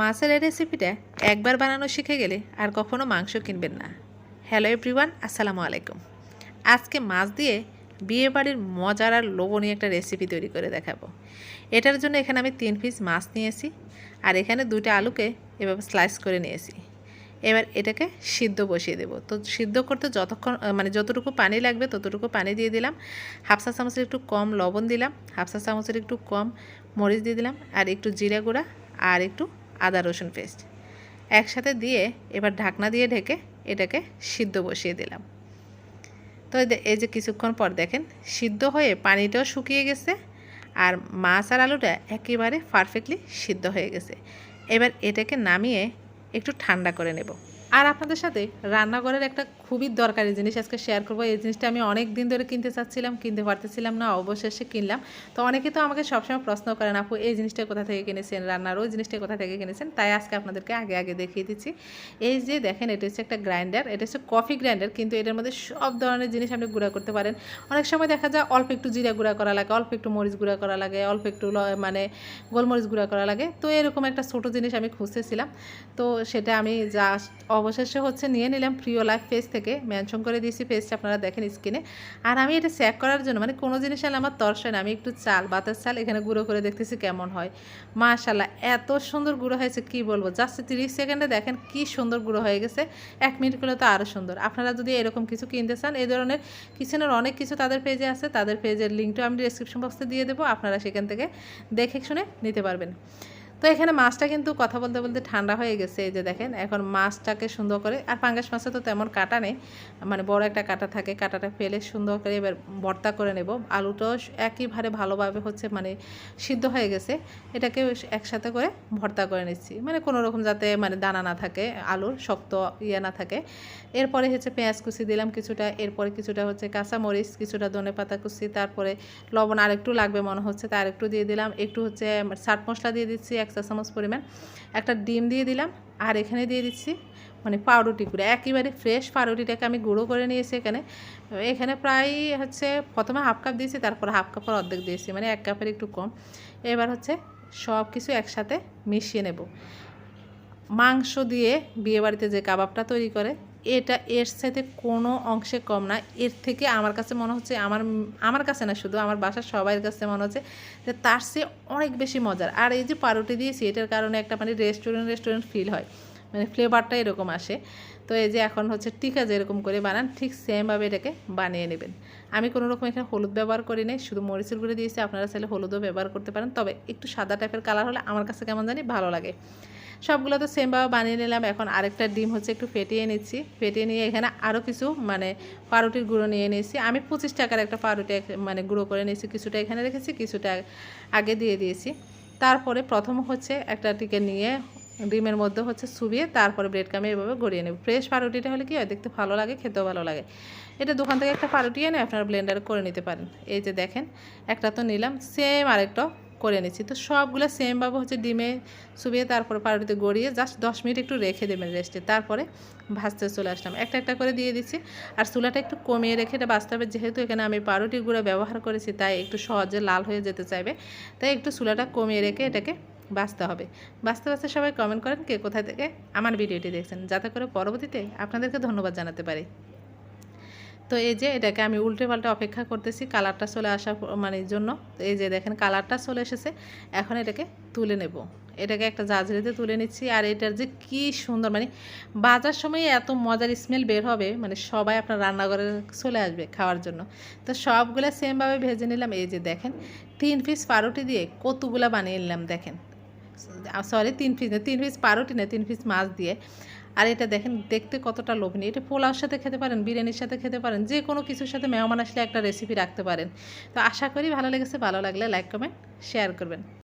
মাছের এই রেসিপিটা একবার বানানো শিখে গেলে আর কখনো মাংস কিনবেন না। হ্যালো এভরিওয়ান আসসালামু আলাইকুম। আজকে মাছ দিয়ে বিয়ে বাড়ির মজার আর লোভনীয় একটা রেসিপি তৈরি করে দেখাবো। এটার জন্য এখানে আমি তিন পিস মাছ নিয়েছি আর এখানে দুটো আলুকে এভাবে স্লাইস করে নিয়েছি। এবার এটাকে সিদ্ধ বসিয়ে দেবো। তো সিদ্ধ করতে যতক্ষণ মানে যতটুকু পানি লাগবে ততটুকু পানি দিয়ে দিলাম। হাফসা চামচের একটু কম লবণ দিলাম হাফসা চামচের একটু কম মরিচ দিয়ে দিলাম আর একটু জিরা গুঁড়া আর একটু আদা রসুন পেস্ট। একসাথে দিয়ে এবার ঢাকনা দিয়ে ঢেকে এটাকে সিদ্ধ বসিয়ে দিলাম। তো এই যে কিছুক্ষণ পর দেখেন, সিদ্ধ হয়ে পানিটাও শুকিয়ে গেছে আর মাছ আর আলুটা একেবারে পারফেক্টলি সিদ্ধ হয়ে গেছে। এবার এটাকে নামিয়ে একটু ঠান্ডা করে নেব। আর আপনাদের সাথে রান্নাঘরের একটা খুবই দরকারি জিনিস আজকে শেয়ার করব। এই জিনিসটা আমি অনেক দিন ধরে কিনতে চাচ্ছিলাম, কিনতে পারতেছিলাম না, অবশেষে কিনলাম। তো অনেকে তো আমাকে সবসময় প্রশ্ন করেন, আপু, এই জিনিসটা কোথা থেকে কিনেছেন? রান্নার ওই জিনিসটা কোথা থেকে কিনেছেন? তাই আজকে আপনাদেরকে আগে আগে দেখিয়ে দিচ্ছি। এই যে দেখেন, এটা হচ্ছে একটা গ্রাইন্ডার এটা হচ্ছে কফি গ্রাইন্ডার কিন্তু এটার মধ্যে সব ধরনের জিনিস আপনি গুঁড়া করতে পারেন। অনেক সময় দেখা যায় অল্প একটু জিরা গুঁড়া করা লাগে, অল্প একটু মরিচ গুঁড়া করা লাগে, অল্প একটু মানে গোলমরিচ গুঁড়া করা লাগে। তো এরকম একটা ছোটো জিনিস আমি খুঁজতেছিলাম। তো সেটা আমি জাস্ট অবশেষে হচ্ছে নিয়ে নিলাম প্রিয় লাইফ পেজ থেকে। মেনশন করে দিয়েছি পেজটা, আপনারা দেখেন স্ক্রিনে। আর আমি এটা চেক করার জন্য মানে কোনো জিনিস আলে আমার তরসায় না। আমি একটু চাল, বাতাস, চাল এখানে গুঁড়ো করে দেখতেছি কেমন হয়। মাশাল্লাহ এত সুন্দর গুঁড়ো হয়েছে, কি বলব? জাস্ট তিরিশ সেকেন্ডে দেখেন কি সুন্দর গুঁড়ো হয়ে গেছে। এক মিনিট করলে তো আরও সুন্দর। আপনারা যদি এরকম কিছু কিনতে চান, এই ধরনের কিচেনের অনেক কিছু তাদের পেজে আছে। তাদের পেজের লিঙ্কটাও আমি ডিসক্রিপশন বক্সে দিয়ে দেবো। আপনারা সেখান থেকে দেখে শুনে নিতে পারবেন। তো এখানে মাছটা কিন্তু কথা বলতে বলতে ঠান্ডা হয়ে গেছে, এই যে দেখেন, এখন মাছটাকে সুন্দর করে, আর পাঙ্গাস মাছে তো তেমন কাটা নেই মানে বড় একটা কাটা থাকে, কাটাটা ফেলে সুন্দর করে এবার ভর্তা করে নেব। আলুটাও একইভাবে ভালোভাবে হচ্ছে মানে সিদ্ধ হয়ে গেছে, এটাকে একসাথে করে ভর্তা করে নিচ্ছি। মানে কোনো রকম যাতে মানে দানা না থাকে, আলুর শক্ত ইয়ে না থাকে। এরপরে হচ্ছে পেঁয়াজ কুচি দিলাম কিছুটা, এরপরে কিছুটা হচ্ছে কাঁচা মরিচ কিছুটা ধনে পাতা কুচি, তারপরে লবণ আরেকটু লাগবে মনে হচ্ছে, তা আরেকটু দিয়ে দিলাম। একটু হচ্ছে চাট মশলা দিয়ে দিচ্ছি, এক চা চামচ পরিমাণ একটা ডিম দিয়ে দিলাম আর এখানে দিয়ে দিচ্ছি মানে পাউরুটি করে একেবারে ফ্রেশ পাউরুটিটাকে আমি গুঁড়ো করে নিয়েছি এখানে। এখানে প্রায় হচ্ছে প্রথমে হাফ কাপ দিয়েছি, তারপর হাফ কাপের অর্ধেক দিয়েছি মানে এক কাপের একটু কম। এবার হচ্ছে সব কিছু একসাথে মিশিয়ে নেব। মাংস দিয়ে বিয়েবাড়িতে যে কাবাবটা তৈরি করে এটা এর সাথে কোনো অংশে কম না। এর থেকে আমার কাছে মনে হচ্ছে, আমার আমার কাছে না, শুধু আমার বাসার সবাইয়ের কাছে মনে হচ্ছে যে তার চেয়ে অনেক বেশি মজার। আর এই যে পাউরুটি দিয়েছি, এটার কারণে একটা মানে রেস্টুরেন্ট রেস্টুরেন্ট ফিল হয়। মানে ফ্লেভারটা এরকম আসে। তো এই যে এখন হচ্ছে টিকা যেরকম করে বানান, ঠিক সেমভাবে এটাকে বানিয়ে নেবেন। আমি কোনো রকম এখানে হলুদ ব্যবহার করি নাই, শুধু মরিচের গুঁড়ো দিয়েছি, আপনারা চাইলে হলুদও ব্যবহার করতে পারেন। তবে একটু সাদা টাইপের কালার হলে আমার কাছে কেমন জানি ভালো লাগে। সবগুলো তো সেমভাবে বানিয়ে নিলাম। এখন আরেকটা ডিম হচ্ছে একটু ফেটিয়ে নিচ্ছি। ফেটিয়ে নিয়ে এখানে আরও কিছু মানে পাউরুটির গুঁড়ো নিয়ে নিয়েছি। আমি পঁচিশ টাকার একটা পাউরুটি মানে গুঁড়ো করে নিয়েছি। কিছুটা এখানে রেখেছি, কিছুটা আগে দিয়ে দিয়েছি। তারপরে প্রথম হচ্ছে একটা টিকে নিয়ে ডিমের মধ্যে হচ্ছে সুবিয়ে তারপরে ব্রেড কামে এভাবে গড়িয়ে নেব। ফ্রেশ পাউরুটিটা হলে কি হয়? দেখতে ভালো লাগে, খেতেও ভালো লাগে। এটা দোকান থেকে একটা পাউরুটি এনে আপনারা ব্লেন্ডারে করে নিতে পারেন। এই যে দেখেন, একটা তো নিলাম। সেম আরেকটা করে নিচ্ছি তো সবগুলো সেমভাবে হচ্ছে ডিমে চুবিয়ে তারপরে পাউরুটিতে গড়িয়ে জাস্ট দশ মিনিট একটু রেখে দেবেন রেস্টে তারপরে ভাজতে চলে আসলাম। একটা একটা করে দিয়ে দিচ্ছি। আর চুলাটা একটু কমিয়ে রেখে এটা বাঁচতে হবে। যেহেতু এখানে আমি পাউরুটি গুঁড়ো ব্যবহার করেছি, তাই একটু সহজে লাল হয়ে যেতে চাইবে। তাই একটু চুলাটা কমিয়ে রেখে এটাকে বাঁচতে হবে। বাঁচতে বাঁচতে সবাই কমেন্ট করেন কে কোথায় থেকে আমার ভিডিওটি দেখছেন। যাতে করে পরবর্তীতে আপনাদেরকে ধন্যবাদ জানাতে পারি। তো এই যে এটাকে আমি উল্টে পাল্টে অপেক্ষা করতেছি কালারটা চলে আসা মানে জন্য। তো এই যে দেখেন কালারটা চলে এসেছে, এখন এটাকে তুলে নেব। এটাকে একটা জাজরিতে তুলে নিচ্ছি, আর এটার যে কি সুন্দর মানে বাজার সময় এত মজার স্মেল বের হবে মানে সবাই আপনার রান্নাঘরে চলে আসবে খাওয়ার জন্য। তো সবগুলো সেমভাবে ভেজে নিলাম। এই যে দেখেন, তিন পিস পাউরুটি দিয়ে কতগুলো বানিয়ে নিলাম, দেখেন। সরি তিন পিস না, তিন পিস পাউরুটি না, তিন পিস মাছ দিয়ে। আর এটা দেখেন, দেখতে কতটা লোভনীয়। এটা পোলাওর সাথে খেতে পারেন, বিরিয়ানির সাথে খেতে পারেন, যে কোনো কিছুর সাথে মেহমান আসলে একটা রেসিপি রাখতে পারেন। তো আশা করি ভালো লেগেছে, ভালো লাগলে লাইক কমেন্ট শেয়ার করবেন।